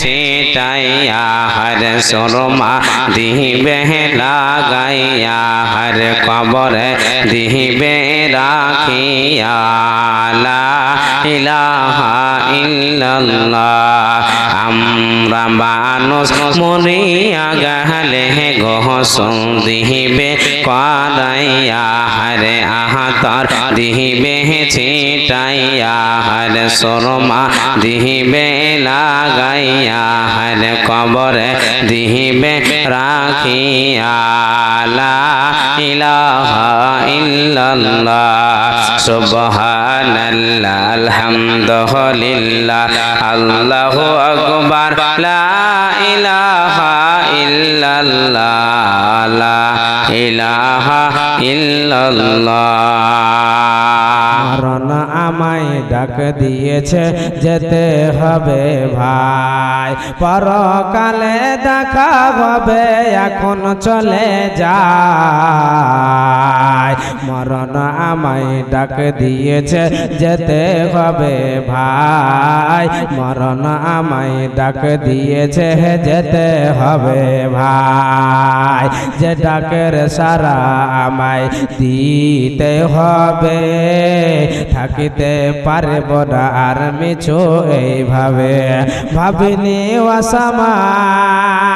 ছিটাইয়া হর সুরমা দিবে লাগাইয়া, হর কবরে দিবে রাখিয়া, লা ইলাহা ইল্লাল্লাহ। আমরা মানুষ মরিয়া গহলে গোসল দিবে করাইয়া, হরে আহাতর দিবে ছিটাইয়া, হর সুরমা দিবে লাগাইয়া। হর কবরে দিবে রাখিয়া ইলাহা ইল্লাল্লাহ, সুবহানাল্লাহ, আলহামদুলিল্লাহ, আল্লাহু আকবার, লা ইলাহা ইল্লাল্লাহ, লা ইলাহা ইল্লাল্লাহ। মরণ আমায় ডাক দিয়েছে, যেতে হবে ভাই। পরকালে দেখা হবে, এখন চলে যায় মরণ আমায় ডাক দিয়েছে, যেতে হবে ভাই। মরণ আমায় ডাক দিয়েছে, যেতে হবে ভাই। যে ডাকের সারা আমায় দিতে হবে, থাকিতে পারব না আর মিছো এইভাবে। ভাবিনি ওয়াসামাই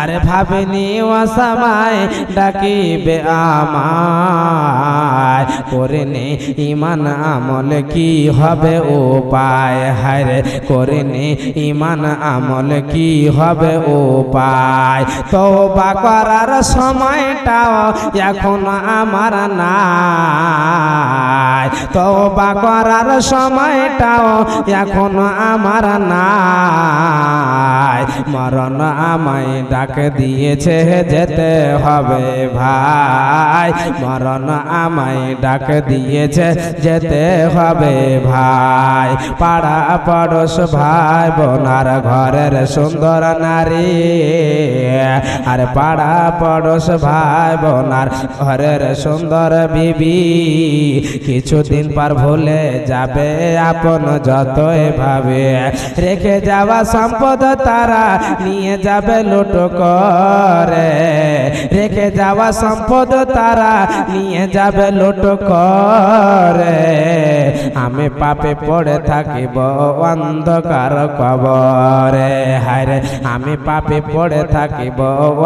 আরে ভাবিনি ওয়াসামাই ডাকিবে আমায়। করিনি ইমান আমল কি হবে উপায়? হারে করিনি ইমান আমল কি হবে উপায়? তওবা করার সময়টাও এখন আমার নাই। তওবা করার সময়টাও এখন আমার নাই। মরণ আমায় ডাক দিয়েছে, যেতে হবে ভাই। মরণ আমায় ডাক দিয়েছে, যেতে হবে ভাই। পাড়া পড়োশ ভাই বোনার ঘরের সুন্দর নারী। আর পাড়া পড়োশ ভাই বোনার ঘরের সুন্দর বিবি। কিছুদিন পর ভুলে যাবে আপন যতই ভাবে। রেখে যাওয়া সম্পদ তারা নিয়ে যাবে লুট করে। রেখে যাওয়া সম্পদ তারা নিয়ে যাবে লুট করে। আমি পাপে পড়ে থাকিব অন্ধকার কবরে। হায়রে আমি পাপে পড়ে থাকিব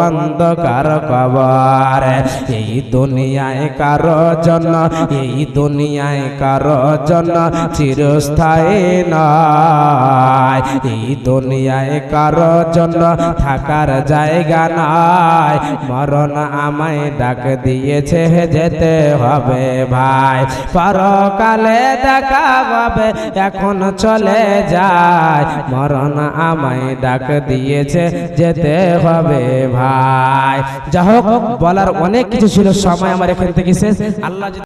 অন্ধকার কবরে। এই দুনিয়ায় কারও জন্য, এই দুনিয়ায় কারও জন্য চিরস্থায়ী নয়। এই দুনিয়ায় কারও জন্য থাকার জায়গা নয় মরণ আমায় ডাক দিয়েছে, যেতে হবে ভাই। পরকালে দেখা হবে এখন চলে যায়। মরণ আমায় ডাক দিয়েছে, যেতে হবে ভাই। যা হোক, বলার অনেক কিছু ছিল, সময় আমার এখান থেকে শেষ। আল্লাহ